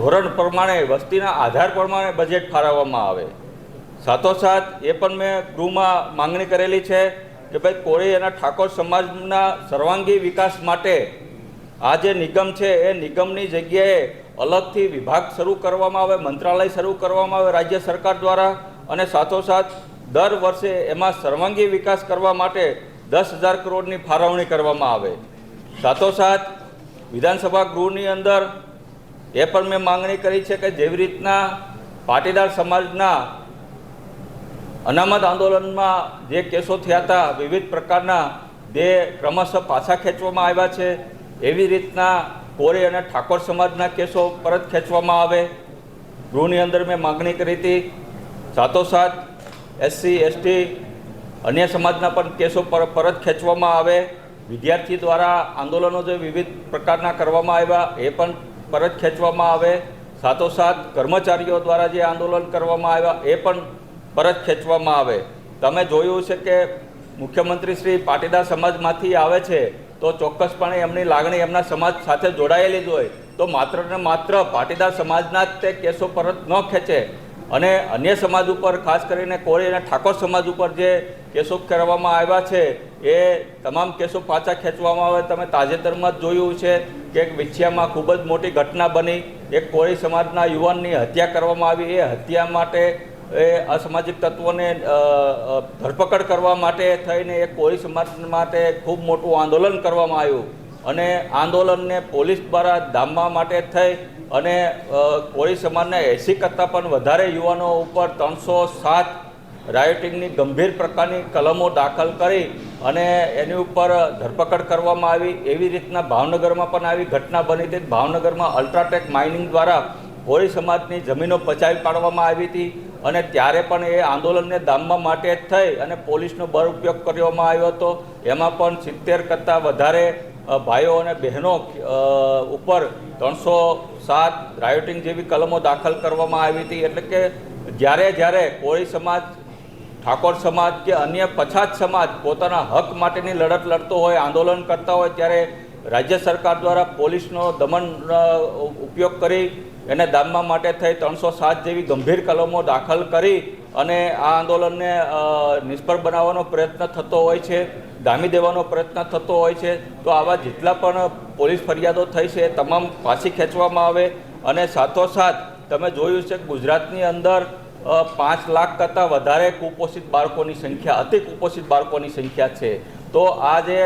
ધોરણ પ્રમાણે, વસ્તીના આધાર પ્રમાણે બજેટ ફાળવવામાં આવે. સાથોસાથ, એ પણ મેં ગૃહમાં માંગણી કરેલી છે કે ભાઈ કોળી અને ઠાકોર સમાજના સર્વાંગી વિકાસ માટે આ જે નિગમ છે, એ નિગમની જગ્યાએ અલગથી વિભાગ શરૂ કરવામાં આવે, મંત્રાલય શરૂ કરવામાં આવે રાજ્ય સરકાર દ્વારા અને સાથોસાથ દર વર્ષે એમાં સર્વાંગી વિકાસ કરવા માટે દસ હજાર કરોડની ફાળવણી કરવામાં આવે. સાથોસાથ, વિધાનસભા ગૃહની અંદર એ પણ મેં માંગણી કરી છે કે જેવી રીતના પાટીદાર સમાજના અનામત આંદોલનમાં જે કેસો થયા હતા, વિવિધ પ્રકારના, જે ક્રમશઃ પાછા ખેંચવામાં આવ્યા છે, એવી રીતના કોરી અને ઠાકોર સમાજના કેસો પરત ખેંચવામાં આવે. ગૃહની અંદર મેં માગણી કરી હતી. સાથોસાથ એસસી એસટી અન્ય સમાજના પણ કેસો પર, પરત ખેંચવામાં આવે. વિદ્યાર્થી દ્વારા આંદોલનો જે વિવિધ પ્રકારના કરવામાં આવ્યા, એ પણ પરત ખેંચવામાં આવે, સાથોસાથ કર્મચારીઓ દ્વારા જે આંદોલન કરવામાં આવ્યા, એ પણ પરત ખેંચવામાં આવે. તમે જોયું છે કે મુખ્યમંત્રી શ્રી પાટીદાર સમાજમાંથી આવે છે, તો ચોક્કસપણે એમની લાગણી એમના સમાજ સાથે જોડાયેલી જ હોય. તો માત્ર ને માત્ર પાટીદાર સમાજના જ તે કેસો પરત ન ખેંચે. અને અન્ય સમાજ ઉપર, ખાસ કરીને કોળી અને ઠાકોર સમાજ ઉપર જે કેસો કરવામાં આવ્યા છે, એ તમામ કેસો પાછા ખેંચવામાં આવે. તમે તાજેતરમાં જ જોયું છે કે એક વિછિયામાં ખૂબ જ મોટી ઘટના બની. એક કોળી સમાજના યુવાનની હત્યા કરવામાં આવી. એ હત્યા માટે એ અસામાજિક તત્વોને ધરપકડ કરવા માટે થઈને એ કોળી સમાજ માટે ખૂબ મોટું આંદોલન કરવામાં આવ્યું. અને આંદોલનને પોલીસ દ્વારા દામવા માટે થઈ અને કોળી સમાજના એંસી કરતાં પણ વધારે યુવાનો ઉપર ત્રણસો સાત રાયોટિંગની ગંભીર પ્રકારની કલમો દાખલ કરી અને એની ઉપર ધરપકડ કરવામાં આવી. એવી રીતના ભાવનગરમાં પણ આવી ઘટના બની હતી. ભાવનગરમાં અલ્ટ્રાટેક માઇનિંગ દ્વારા કોળી સમાજની જમીનો પચાવી પાડવામાં આવી હતી અને ત્યારે પણ એ આંદોલનને દામવા માટે જ થઈ અને પોલીસનો બળ ઉપયોગ કરવામાં આવ્યો હતો. એમાં પણ સિત્તેર કરતાં વધારે ભાઈઓ અને બહેનો ઉપર ત્રણસો સાત રાયોટિંગ જેવી કલમો દાખલ કરવામાં આવી હતી. એટલે કે જ્યારે જ્યારે કોળી સમાજ, ઠાકોર સમાજ કે અન્ય પછાત સમાજ પોતાના હક માટેની લડત લડતો હોય, આંદોલન કરતા હોય, ત્યારે રાજ્ય સરકાર દ્વારા પોલીસનો દમન ઉપયોગ કરી એને દામવા માટે થઈ ત્રણસો સાત જેવી ગંભીર કલમો દાખલ કરી અને આ આંદોલનને નિષ્ફળ બનાવવાનો પ્રયત્ન થતો હોય છે, દામી દેવાનો પ્રયત્ન થતો હોય છે. તો આવા જેટલા પણ પોલીસ ફરિયાદો થઈ છે તમામ પાછી ખેંચવામાં આવે અને સાથોસાથ તમે જોયું છે કે ગુજરાતની અંદર પાંચ લાખ કરતાં વધારે કુપોષિત બાળકોની સંખ્યા, અતિ કુપોષિત બાળકોની સંખ્યા છે. તો આ જે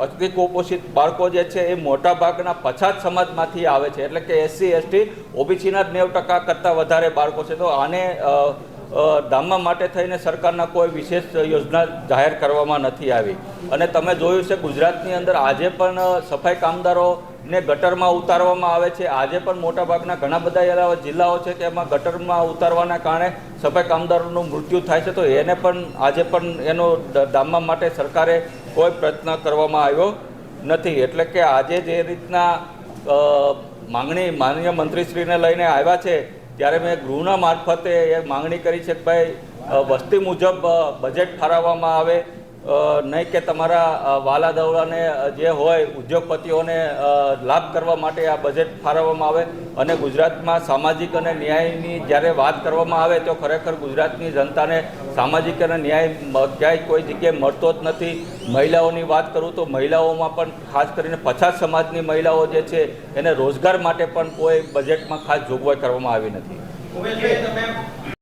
અતિ કુપોષિત બાળકો જે છે એ મોટા ભાગના પછાત સમાજમાંથી આવે છે. એટલે કે એસસી એસટી ઓબીસીના જ નેવ ટકા કરતાં વધારે બાળકો છે. તો આને અ, માટે થઈને સરકારના કોઈ વિશેષ યોજના જાહેર કરવામાં નથી આવી. અને તમે જોયું છે ગુજરાતની અંદર આજે પણ સફાઈ સફાઈ કામદારોને ગટરમાં ઉતારવામાં આવે છે. આજે પણ મોટાભાગના ઘણા બધા એવા જિલ્લાઓ છે કે એમાં ગટરમાં ઉતારવાના કારણે સફાઈ કામદારોનું મૃત્યુ થાય છે. તો એને પણ આજે પણ એનો ડામવા માટે સરકારે કોઈ પ્રયત્ન કરવામાં આવ્યો નથી. એટલે કે આજે જે રીતના માંગણી માનનીય મંત્રીશ્રીને લઈને આવ્યા છે, ત્યારે મેં ગૃહના મારફતે એ માંગણી કરી છે કે ભાઈ વસ્તી મુજબ બજેટ ઠારવવામાં આવે. નહીં કે તમારા વાલા દવડાને જે હોય ઉદ્યોગપતિઓને લાભ કરવા માટે આ બજેટ ફાળવવામાં આવે અને ગુજરાતમાં સામાજિક અને ન્યાયની જ્યારે વાત કરવામાં આવે તો ખરેખર ગુજરાતની જનતાને સામાજિક અને ન્યાય ક્યાંય કોઈ જગ્યાએ મળતો જ નથી. મહિલાઓની વાત કરું તો મહિલાઓમાં પણ ખાસ કરીને પછાત સમાજની મહિલાઓ જે છે એને રોજગાર માટે પણ કોઈ બજેટમાં ખાસ જોગવાઈ કરવામાં આવી નથી.